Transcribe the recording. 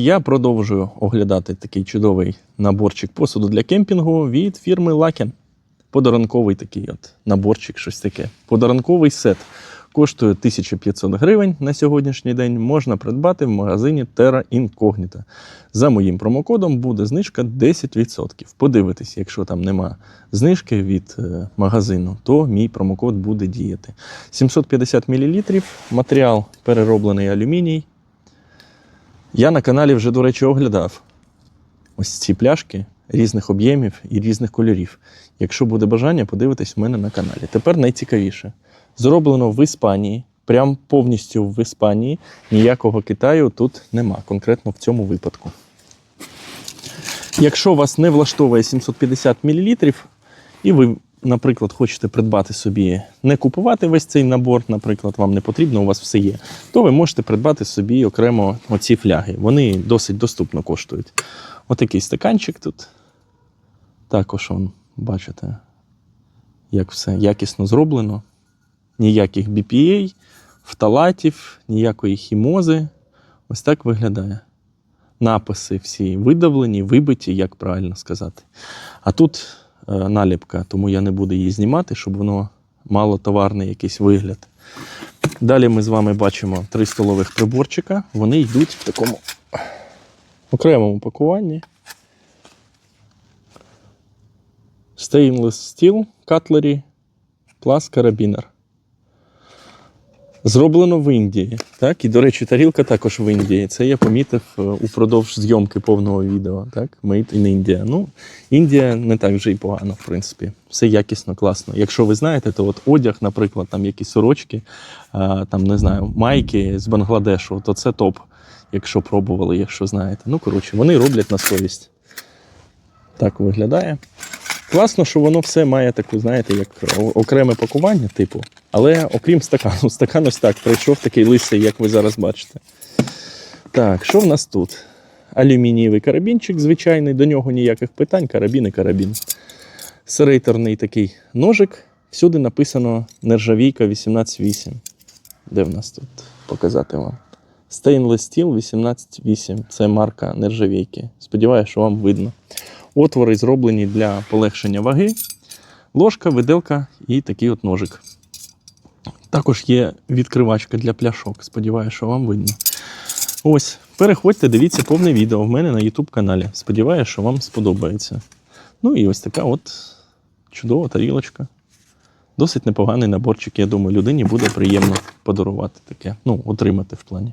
Я продовжую оглядати такий чудовий наборчик посуду для кемпінгу від фірми Laken. Подарунковий такий от наборчик, щось таке. Подарунковий сет. Коштує 1500 гривень на сьогоднішній день. Можна придбати в магазині Terra Incognita. За моїм промокодом буде знижка 10%. Подивитись, якщо там нема знижки від е, магазину, то мій промокод буде діяти. 750 мл, матеріал перероблений алюміній. Я на каналі вже, до речі, оглядав ось ці пляшки різних об'ємів і різних кольорів. Якщо буде бажання, подивитись у мене на каналі. Тепер найцікавіше. Зроблено в Іспанії, прям повністю в Іспанії. Ніякого Китаю тут нема, конкретно в цьому випадку. Якщо вас не влаштовує 750 мл, і ви, наприклад, хочете придбати собі, не купувати весь цей набор, наприклад, вам не потрібно, у вас все є, то ви можете придбати собі окремо оці фляги. Вони досить доступно коштують. Отакий стаканчик тут. Також он, бачите, як все якісно зроблено. Ніяких BPA, фталатів, ніякої хімози. Ось так виглядає. Написи всі видавлені, вибиті, як правильно сказати. А тут наліпка, тому я не буду її знімати, щоб воно мало товарний якийсь вигляд. Далі ми з вами бачимо три столових приборчика. Вони йдуть в такому окремому пакуванні. Stainless Steel Cutlery Plus Carabiner. Зроблено в Індії. Так? І, до речі, тарілка також в Індії. Це я помітив е, упродовж зйомки повного відео. Так? Made in India. Ну, Індія не так вже і погано, в принципі. Все якісно, класно. Якщо ви знаєте, то от одяг, наприклад, там якісь сорочки, там, не знаю, майки з Бангладешу, то це топ, якщо пробували, якщо знаєте. Ну, коротше, вони роблять на совість. Так виглядає. Класно, що воно все має таку, знаєте, як окреме пакування, типу. Але окрім стакану, стакан ось так прийшов такий лисий, як ви зараз бачите. Так, що в нас тут? Алюмінієвий карабінчик звичайний, до нього ніяких питань, карабін і карабін. Серейторний такий ножик. Всюди написано нержавійка 188. Де в нас тут показати вам? Stainless Steel 188. Це марка нержавійки. Сподіваюся, що вам видно. Отвори зроблені для полегшення ваги. Ложка, виделка і такий от ножик. Також є відкривачка для пляшок. Сподіваюся, що вам видно. Ось, переходьте, дивіться повне відео в мене на YouTube каналі. Сподіваюся, що вам сподобається. Ну і ось така от чудова тарілочка. Досить непоганий наборчик, я думаю, людині буде приємно подарувати таке. Ну, отримати в плані.